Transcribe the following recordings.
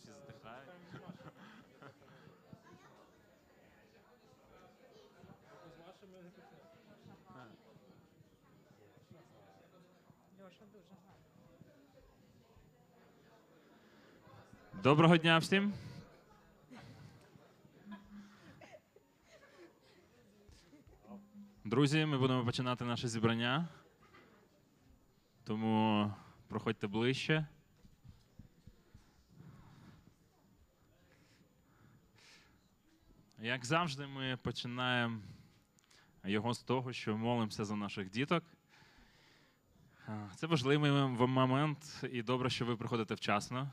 всі здихають. Льоша дуже гарно. Доброго дня всім. Друзі, ми будемо починати наше зібрання. Тому проходьте ближче. Як завжди, ми починаємо його з того, що молимося за наших діток. Це важливий момент, і добре, що ви приходите вчасно.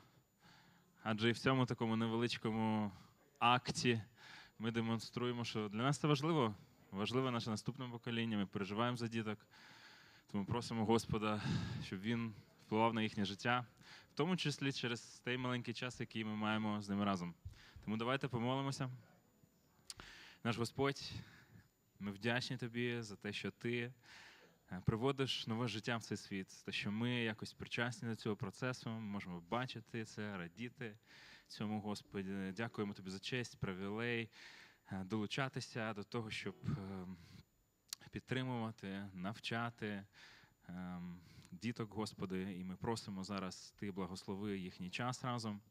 Адже і в цьому такому невеличкому акті ми демонструємо, що для нас це важливо. Важливе наше наступне покоління. Ми переживаємо за діток. Тому просимо Господа, щоб він впливав на їхнє життя, в тому числі через той маленький час, який ми маємо з ними разом. Тому давайте помолимося. Наш Господь, ми вдячні тобі за те, що ти е, приводиш нове життя в цей світ, те, що ми якось причасні до цього процесу, ми можемо бачити це, радіти цьому Господі. Дякуємо тобі за честь, привілей, е, долучатися до того, щоб е, підтримувати, навчати діток, Господи. І ми просимо зараз Ти благослови їхній час разом,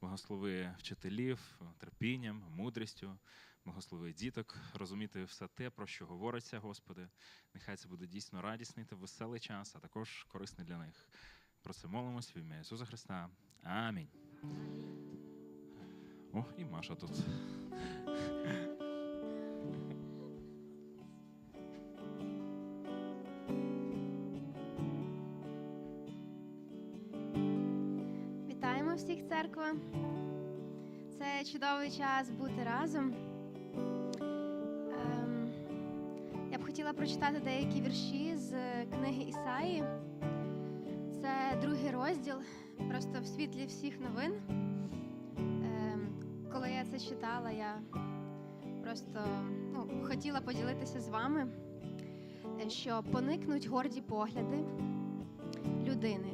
благослови вчителів терпінням, мудрістю. Благослови діток, розуміти все те, про що говориться, Господи. Нехай це буде дійсно радісний та веселий час, а також корисний для них. Про це молимось в ім'я Ісуса Христа. Амінь. О, і Маша тут. Вітаємо всіх церква. Це чудовий час бути разом. Хотіла прочитати деякі вірші з книги Ісаї. Це другий розділ, просто в світлі всіх новин. Ем, коли я це читала, я просто ну, хотіла поділитися з вами, е, що поникнуть горді погляди людини